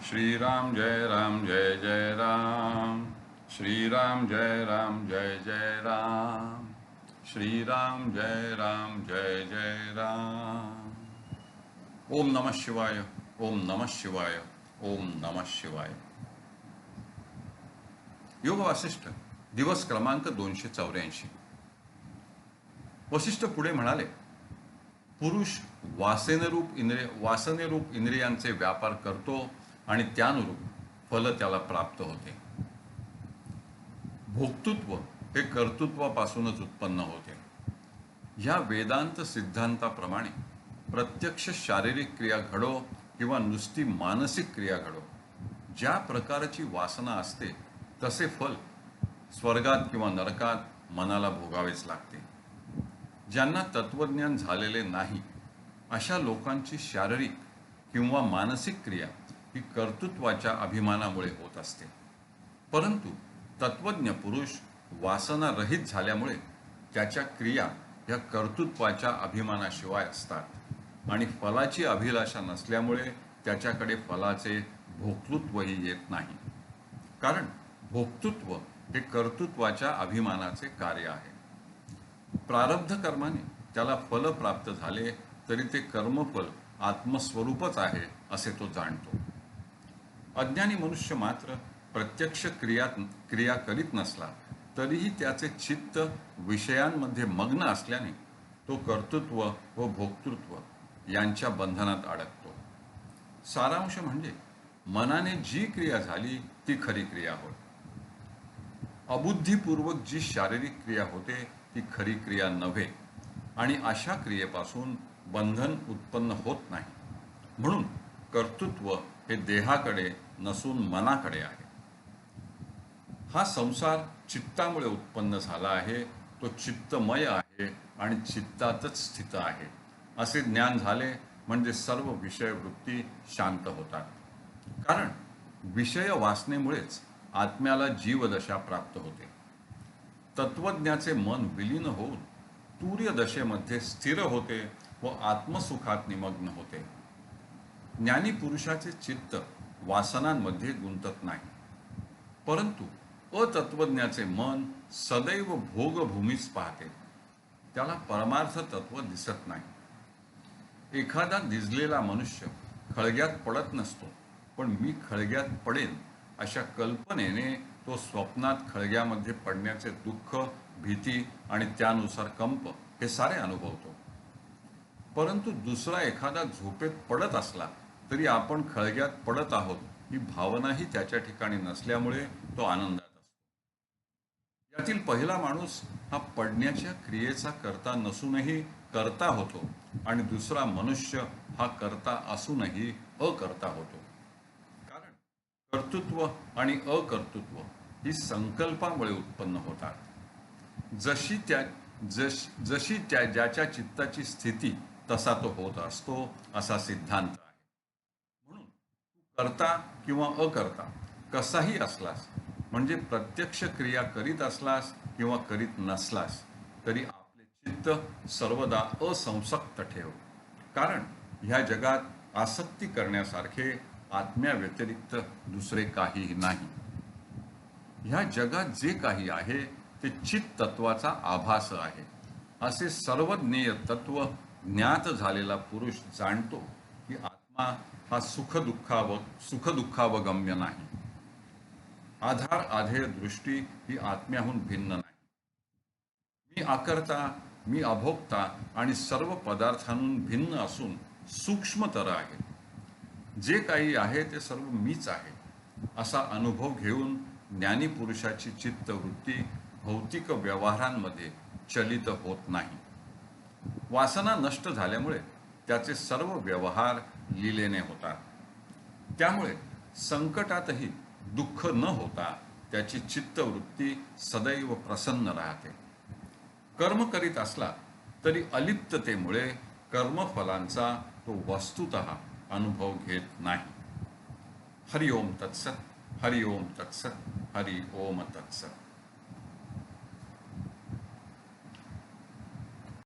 श्रीराम जय राम जय जय राम श्रीराम जय राम जय जय राम श्रीराम जय राम जय जय राम ओम नमः शिवाय ओम नमः शिवाय ओम नमः शिवाय योग वासिष्ठ दिवस क्रमांक दोनशे चौऱ्याऐंशी वसिष्ठ पुढे म्हणाले पुरुष वासनेरूप इंद्रिय वासनेरूप इंद्रियांचे व्यापार करतो आणि त्यानुरूप फल त्याला प्राप्त होते. भोक्तृत्व हे कर्तृत्वापासूनच उत्पन्न होते. ह्या वेदांत सिद्धांताप्रमाणे प्रत्यक्ष शारीरिक क्रिया घडो किंवा नुसती मानसिक क्रिया घडो ज्या प्रकारची वासना असते तसे फल स्वर्गात किंवा नरकात मनाला भोगावेच लागते. ज्यांना तत्वज्ञान झालेले नाही अशा लोकांची शारीरिक किंवा मानसिक क्रिया ही कर्तृत्वाच्या अभिमानामुळे होत असते. परंतु तत्वज्ञ पुरुष वासनारहित झाल्यामुळे त्याच्या क्रिया ह्या कर्तृत्वाच्या अभिमानाशिवाय असतात आणि फलाची अभिलाषा नसल्यामुळे त्याच्याकडे फलाचे भोक्तृत्वही येत नाही. कारण भोक्तृत्व हे कर्तृत्वाच्या अभिमानाचे कार्य आहे. प्रारब्ध कर्माने त्याला फल प्राप्त झाले तरी ते कर्मफल आत्मस्वरूपच आहे असे तो जाणतो. अज्ञानी मनुष्य मात्र प्रत्यक्ष क्रियात क्रिया करीत नसला तरीही त्याचे चित्त विषयांमध्ये मग्न असल्याने तो कर्तृत्व व भोक्तृत्व यांच्या बंधनात अडकतो. सारांश म्हणजे मनाने जी क्रिया झाली ती खरी क्रिया होय. अबुद्धीपूर्वक जी शारीरिक क्रिया होते ती खरी क्रिया नव्हे आणि अशा क्रियेपासून बंधन उत्पन्न होत नाही. म्हणून कर्तृत्व हे देहाकडे नसून मनाकडे आहे. हा संसार चित्तामुळे उत्पन्न झाला आहे तो चित्तमय आहे आणि चित्तातच स्थित आहे. असे ज्ञान झाले म्हणजे सर्व विषय वृत्ती शांत होतात. कारण विषय वासनेमुळेच आत्म्याला जीवदशा प्राप्त होते. तत्वज्ञाचे मन विलीन होऊन तूर्यदशेमध्ये स्थिर होते व आत्मसुखात निमग्न होते. ज्ञानी पुरुषाचे चित्त वासनांमध्ये गुंतत नाही. परंतु अतत्वज्ञाचे मन सदैव भोगभूमीच पाहते. त्याला परमार्थ तत्व दिसत नाही. एखादा निजलेला मनुष्य खळग्यात पडत नसतो पण मी खळग्यात पडेन अशा कल्पनेने तो स्वप्नात खळग्यामध्ये पडण्याचे दुःख भीती आणि त्यानुसार कंप हे सारे अनुभवतो. परंतु दुसरा एखादा झोपेत पडत असला तरी आपण खळग्यात पडत आहोत ही भावनाही त्याच्या ठिकाणी नसल्यामुळे तो आनंदात असतो. यातील पहिला माणूस हा पडण्याच्या क्रियेचा करता नसूनही करता होतो आणि दुसरा मनुष्य हा करता असूनही अकर्ता होतो. कारण कर्तृत्व आणि अकर्तृत्व ही संकल्पामुळे उत्पन्न होतात. जशी त्या जश जशी त्या ज्याच्या चित्ताची स्थिती तसा तो होत असतो असा सिद्धांत करता किंवा अकर्ता कसाही असलास म्हणजे प्रत्यक्ष क्रिया करीत असलास किंवा करीत नसलास तरी आपले चित्त सर्वदा असंसक्त ठेव. कारण ह्या जगात आसक्ती करण्यासारखे आत्म्याव्यतिरिक्त दुसरे काहीही नाही. ह्या जगात जे काही आहे ते चित तत्वाचा आभास आहे. असे सर्वज्ञेय तत्व ज्ञात झालेला पुरुष जाणतो की आत्मा हा सुख दुःखाव सुखदुःखावगम्य नाही. आधार आधेय दृष्टी ही आत्म्याहून भिन्न नाही. मी आकर्ता मी अभोक्ता आणि सर्व पदार्थांहून भिन्न असून सूक्ष्मतर आहे. जे काही आहे ते सर्व मीच आहे असा अनुभव घेऊन ज्ञानीपुरुषाची चित्तवृत्ती भौतिक व्यवहारांमध्ये चलित होत नाही. वासना नष्ट झाल्यामुळे त्याचे सर्व व्यवहार लिलेने होतात. त्यामुळे संकटातही दुःख न होता त्याची चित्तवृत्ती सदैव प्रसन्न राहते. कर्म करीत असला तरी अलिप्ततेमुळे कर्मफलांचा तो वस्तुत अनुभव घेत नाही. हरिओम तत्सत हरिओम तत्सत हरि ओम तत्सत.